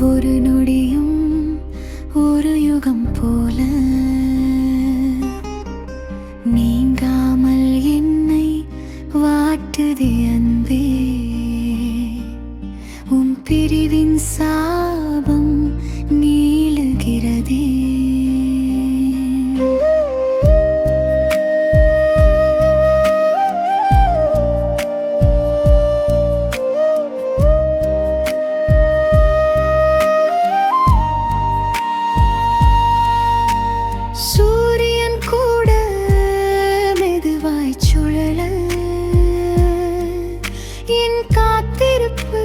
ஒவ்வொரு நொடியும் ஒரு யுகம் போல. நீங்காமல் என்னை வாட்டுது அன்பே. காத்திருப்பு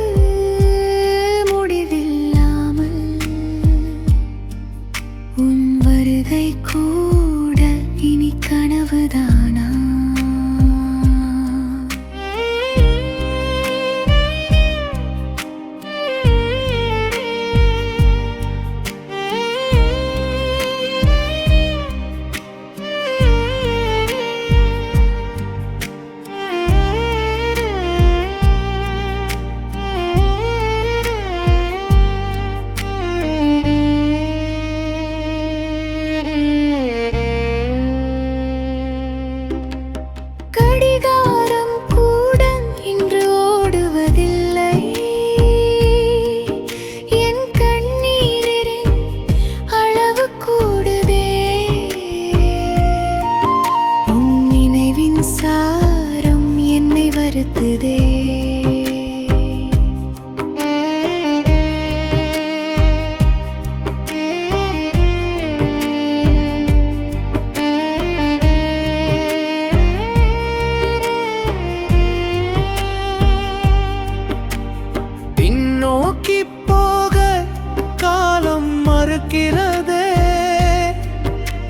இருக்கிறதே.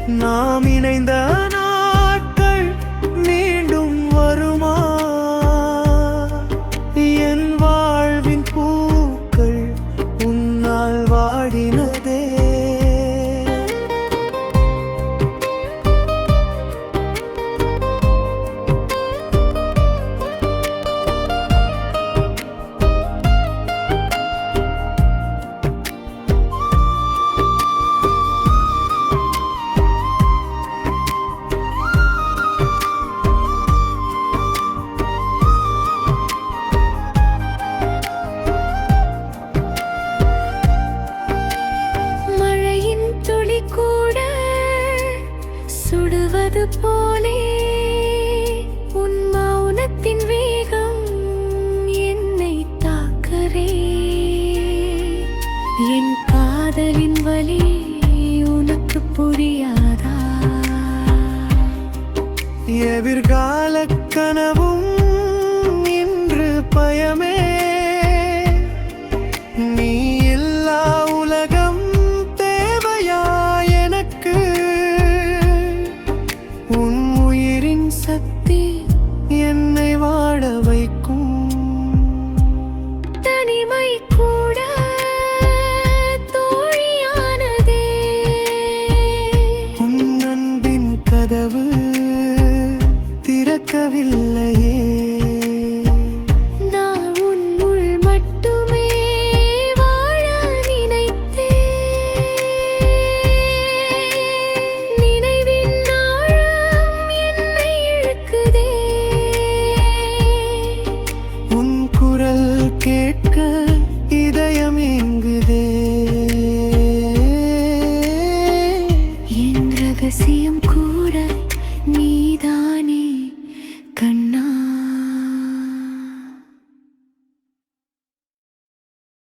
நாம் இணைந்த இருப்பது போலே. sakti